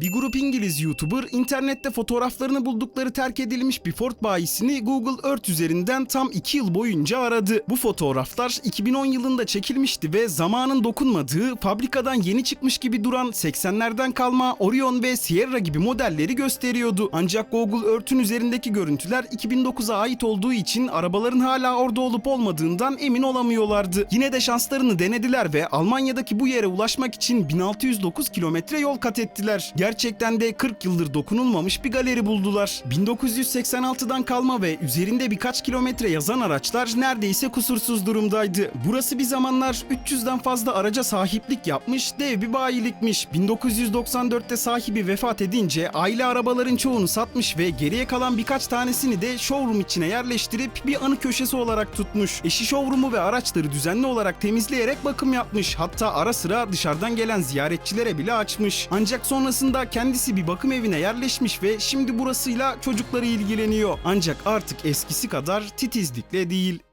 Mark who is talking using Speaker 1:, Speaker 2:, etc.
Speaker 1: Bir grup İngiliz YouTuber internette fotoğraflarını buldukları terk edilmiş bir Ford bayisini Google Earth üzerinden tam 2 yıl boyunca aradı. Bu fotoğraflar 2010 yılında çekilmişti ve zamanın dokunmadığı, fabrikadan yeni çıkmış gibi duran 80'lerden kalma Orion ve Sierra gibi modelleri gösteriyordu. Ancak Google Earth'ün üzerindeki görüntüler 2009'a ait olduğu için arabaların hala orada olup olmadığından emin olamıyorlardı. Yine de şanslarını denediler ve Almanya'daki bu yere ulaşmak için 1609 kilometre yol kat ettiler. Gerçekten de 40 yıldır dokunulmamış bir galeri buldular. 1986'dan kalma ve üzerinde birkaç kilometre yazan araçlar neredeyse kusursuz durumdaydı. Burası bir zamanlar 300'den fazla araca sahiplik yapmış dev bir bayilikmiş. 1994'te sahibi vefat edince aile arabaların çoğunu satmış ve geriye kalan birkaç tanesini de showroom içine yerleştirip bir anı köşesi olarak tutmuş. Eşi showroom'u ve araçları düzenli olarak temizleyerek bakım yapmış. Hatta ara sıra dışarıdan gelen ziyaretçilere bile açmış. Ancak sonrasında kendisi bir bakım evine yerleşmiş ve şimdi burasıyla çocukları ilgileniyor. Ancak artık eskisi kadar titizlikle değil.